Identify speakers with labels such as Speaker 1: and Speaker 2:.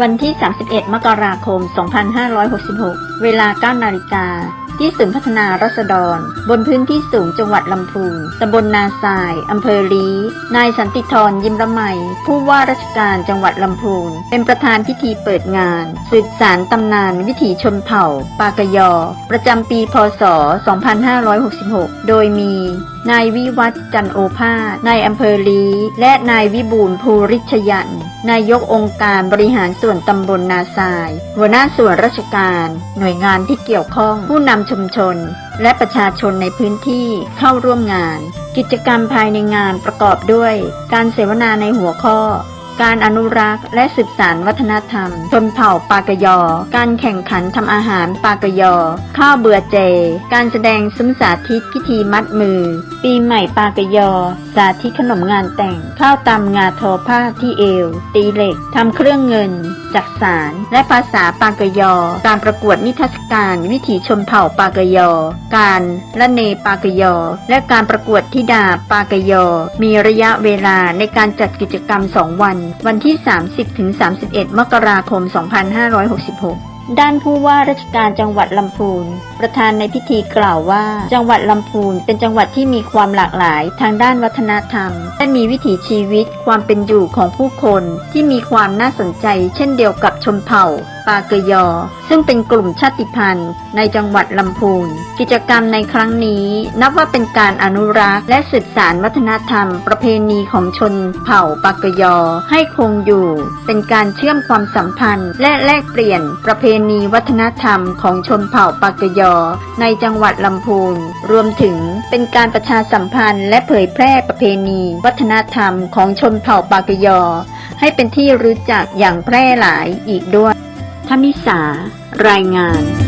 Speaker 1: วันที่ 31 มกราคม 2566 เวลา 9 นาฬิกา ที่ศูนย์พัฒนารัษฎร บนพื้นที่สูงจังหวัดลำพูนตำบลนาทราย อำเภอลีนายสันติธรยิมละไม ผู้ว่าราชการจังหวัดลำพูน เป็นประธานพิธีเปิดงาน สืบสารตำนานวิถีชนเผ่า ปากยอ ประจำปี พศ 2566 โดยมี นายวิวัฒน์จันโอภาส นายอำเภอลี และนายวิบูลภูริชยัน นายกองค์การบริหารส่วนตำบลนาทราย หัวหน้าส่วนราชการ หน่วยงานที่เกี่ยวข้อง ผู้นำชุมชน และประชาชนในพื้นที่เข้าร่วมงาน กิจกรรมภายในงานประกอบด้วย การเสวนาในหัวข้อ การอนุรักษ์และสืบสานวัฒนธรรม ชนเผ่าปากยอ การแข่งขันทำอาหารปากยอ ข้าวเบื่อเจ การแสดงซุ้มสาธิตพิธีมัดมือ ปีใหม่ปากยอ สาธิตขนมงานแต่ง ข้าวตำงาทอผ้าที่เอว ตีเหล็กทำเครื่องเงิน จักสารและภาษาปากยอ การประกวดนิทรรศการวิถีชนเผ่าปากยอ การละเนปากยอ และการประกวดธิดาปากยอ มีระยะเวลาในการจัดกิจกรรม 2 วัน วันที่ 30ถึง31 มกราคม 2566 ด้านผู้ว่าราชการจังหวัดลำพูน ประธานในพิธีกล่าวว่า จังหวัดลำพูนเป็นจังหวัดที่มีความหลากหลายทางด้านวัฒนธรรม และมีวิถีชีวิตความเป็นอยู่ของผู้คนที่มีความน่าสนใจ เช่นเดียวกับชนเผ่า ปากยอ ซึ่งเป็นกลุ่มชาติพันธุ์ในจังหวัดลำพูน กิจกรรมในครั้งนี้ นับว่าเป็นการอนุรักษ์ และสืบสานวัฒนธรรม ประเพณีของชนเผ่าปากยอ ให้คงอยู่ เป็นการเชื่อมความสัมพันธ์ และแลกเปลี่ยนประเพณีวัฒนธรรมของชนเผ่าปากยอ ในจังหวัดลำพูน รวมถึงเป็นการประชาสัมพันธ์ และเผยแพร่ประเพณี วัฒนธรรมของชนเผ่าปากยอ ให้เป็นที่รู้จักอย่างแพร่หลายอีกด้วย ธมิสารายงาน